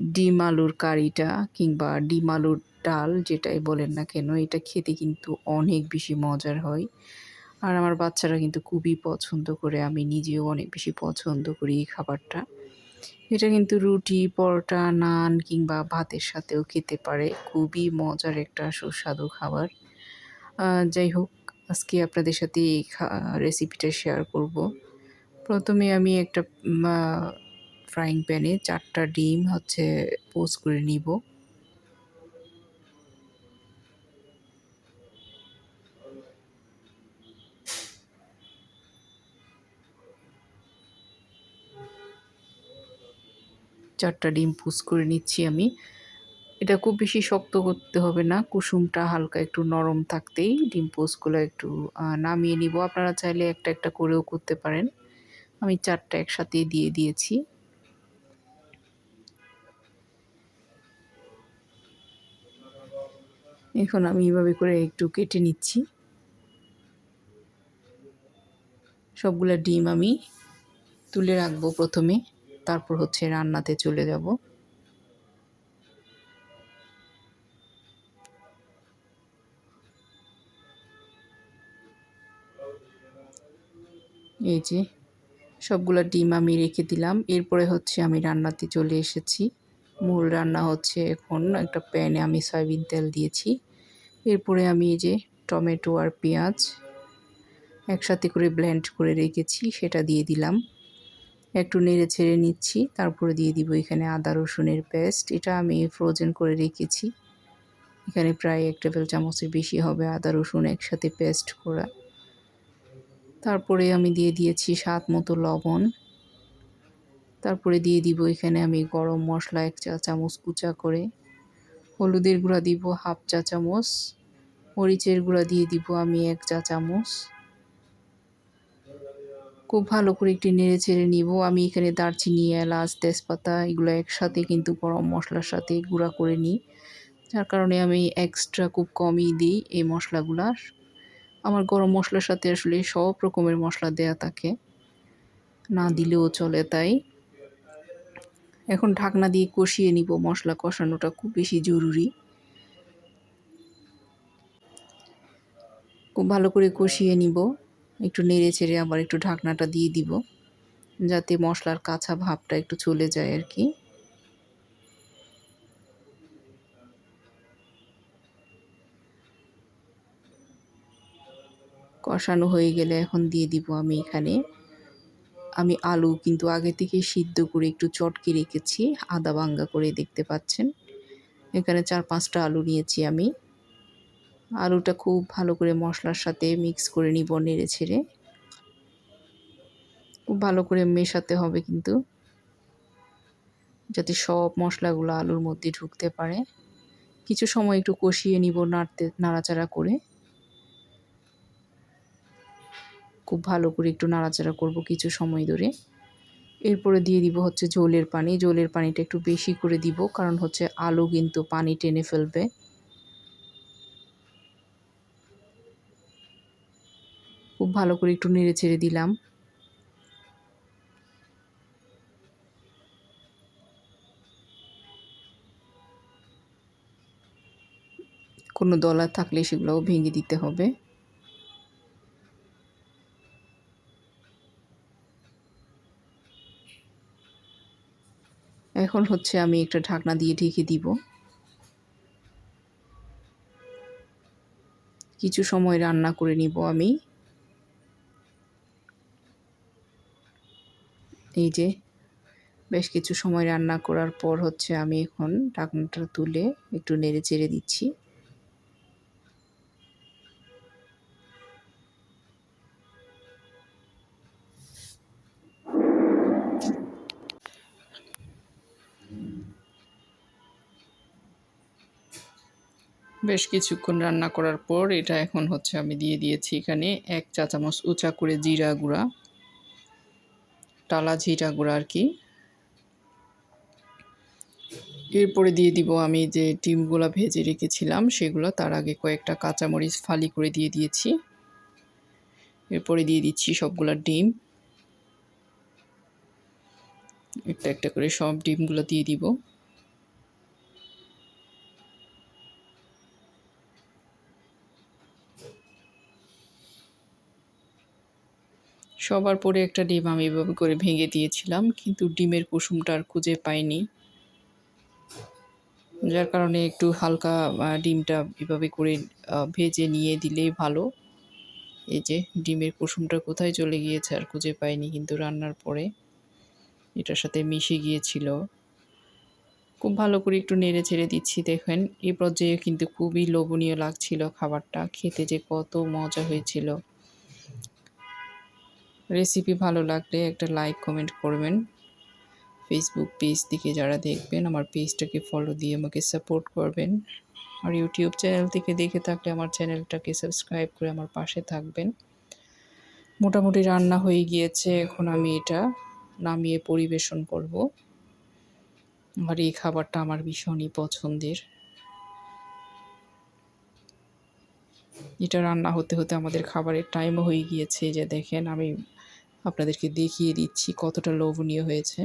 ডিম আলুর কারিটা কিংবা ডিম আলুর ডাল যেটাই বলেন না কেন, এটা খেতে কিন্তু অনেক বেশি মজার হয়। আর আমার বাচ্চারা কিন্তু খুবই পছন্দ করে, আমি নিজেও অনেক বেশি পছন্দ করি এই খাবারটা। এটা কিন্তু রুটি, পরোটা, নান কিংবা ভাতের সাথেও খেতে পারে, খুবই মজার একটা সুস্বাদু খাবার। যাই হোক, আজকে আপনাদের সাথে এই রেসিপিটা শেয়ার করব। প্রথমে আমি একটা ফ্রাইং প্যানে চারটা ডিম হচ্ছে পোস্ট করে নিব। চারটা ডিম পুস করে নিচ্ছি আমি। এটা খুব বেশি শক্ত করতে হবে না, কুসুমটা হালকা একটু নরম থাকতেই ডিম পোস্টগুলো একটু নামিয়ে নিব। আপনারা চাইলে একটা একটা করেও করতে পারেন। আমি চারটা একসাথে দিয়ে দিয়েছি। এখন আমি এভাবে করে একটু কেটে নিচ্ছি। সবগুলো ডিম আমি তুলে রাখব প্রথমে, তারপর হচ্ছে রান্নাতে চলে যাব। এই যে সবগুলো ডিম আমি রেখে দিলাম, এরপরে হচ্ছে আমি রান্নাতে চলে এসেছি। মূল রান্না হচ্ছে এখন একটা প্যানে আমি সয়াবিন তেল দিয়েছি। এরপরে আমি এই যে টমেটো আর পেঁয়াজ একসাথে করে ব্লেন্ড করে রেখেছি, সেটা দিয়ে দিলাম। একটু নেড়ে ছেড়ে নিচ্ছি, তারপরে দিয়ে দিব এখানে আদা রসুনের পেস্ট। এটা আমি ফ্রোজেন করে রেখেছি। এখানে প্রায় এক টেবিল চামচের বেশি হবে আদা রসুন একসাথে পেস্ট করা। তারপরে আমি দিয়ে দিয়েছি স্বাদ মতো লবণ। তারপরে দিয়ে দিব এখানে আমি গরম মশলা এক চা চামচ কুচা করে। হলুদের গুঁড়া দিব হাফ চা চামচ। মরিচের গুঁড়া দিয়ে দিব আমি এক চা চামচ। খুব ভালো করে একটু নেড়ে চেড়ে নিব। আমি এখানে দারচিনি, এলাচ, তেজপাতা এগুলো একসাথে কিন্তু গরম মশলার সাথে গুঁড়া করে নিই। যার কারণে আমি এক্সট্রা খুব কমই দিই এই মশলাগুলার আমার গরম মশলার সাথে আসলে সব রকমের মশলা দেয়া থাকে। না দিলেও চলে তাই। এখন ঢাকনা দিয়ে কষিয়ে নিব। মশলা কষানোটা খুব বেশি জরুরি। খুব ভালো করে কষিয়ে নিব। একটু নেড়ে চেড়ে আবার একটু ঢাকনাটা দিয়ে দিব, যাতে মশলার কাঁচা ভাবটা একটু চলে যায় আর কি। কষানো হয়ে গেলে এখন দিয়ে দিব আমি এখানে। আমি আলু কিন্তু আগে থেকে সিদ্ধ করে একটু চটকে রেখেছি, আদা ভাঙ্গা করে দেখতে পাচ্ছেন। এখানে চার পাঁচটা আলু নিয়েছি আমি। আলুটা খুব ভালো করে মশলার সাথে মিক্স করে নিব নেড়ে ছেড়ে। খুব ভালো করে মেশাতে হবে কিন্তু, যাতে সব মশলাগুলো আলুর মধ্যে ঢুকতে পারে। কিছু সময় একটু কষিয়ে নিব নাড়তে, নাড়াচাড়া করে। খুব ভালো করে একটু নাড়াচাড়া করব কিছু সময় ধরে। এরপরে দিয়ে দিব হচ্ছে জলের পানি। জলের পানিটা একটু বেশি করে দিব কারণ হচ্ছে আলু কিন্তু পানি টেনে ফেলবে। খুব ভালো করে একটু নেড়ে ছেড়ে দিলাম। কোনো দলা থাকলে সেগুলোও ভেঙে দিতে হবে। এখন হচ্ছে আমি একটা ঢাকনা দিয়ে ঢেকে দিব। কিছু সময় রান্না করে নিব আমি। এই যে, বেশ কিছু সময় রান্না করার পর হচ্ছে আমি এখন ঢাকনাটা তুলে একটু নেড়ে চেড়ে দিচ্ছি। বেশ কিছুক্ষণ রান্না করার পর এটা এখন হচ্ছে আমি দিয়ে দিয়েছি এখানে এক চা চামচ উঁচা করে জিরা গুঁড়া, টালা জিরা গুঁড়া আর কি। এরপরে দিয়ে দিব আমি যে ডিমগুলো ভেজে রেখেছিলাম সেগুলো, তার আগে কয়েকটা কাঁচামরিচ ফালি করে দিয়ে দিয়েছি। এরপরে দিয়ে দিচ্ছি সবগুলা ডিম। একটা একটা করে সব ডিমগুলো দিয়ে দিব। সবার পরে একটা ডিম আমি এভাবে করে ভেঙে দিয়েছিলাম, কিন্তু ডিমের কুসুমটা আর খুঁজে পাইনি। যার কারণে একটু হালকা ডিমটা এভাবে করে ভেজে নিয়ে দিলেই ভালো। এই যে ডিমের কুসুমটা কোথায় চলে গিয়েছে আর খুঁজে পাইনি কিন্তু রান্নার পরে। এটার সাথে মিশে গিয়েছিল। খুব ভালো করে একটু নেড়ে ছেড়ে দিচ্ছি, দেখেন। এই পর্যায়ে কিন্তু খুবই লোভনীয় লাগছিল খাবারটা। খেতে যে কত মজা হয়েছিল। রেসিপি ভালো লাগলে একটা লাইক কমেন্ট করবেন। ফেসবুক পেজ থেকে যারা দেখবেন, আমার পেজটাকে ফলো দিয়ে আমাকে সাপোর্ট করবেন। আর ইউটিউব চ্যানেল থেকে দেখে থাকলে আমার চ্যানেলটাকে সাবস্ক্রাইব করে আমার পাশে থাকবেন। মোটামুটি রান্না হয়ে গিয়েছে, এখন আমি এটা নামিয়ে পরিবেশন করব। আর এই খাবারটা আমার ভীষণই পছন্দের। এটা রান্না হতে হতে আমাদের খাবারের টাইমও হয়ে গিয়েছে যে দেখেন আমি আপনাদেরকে দেখিয়ে দিচ্ছি কতটা লোভনীয় হয়েছে।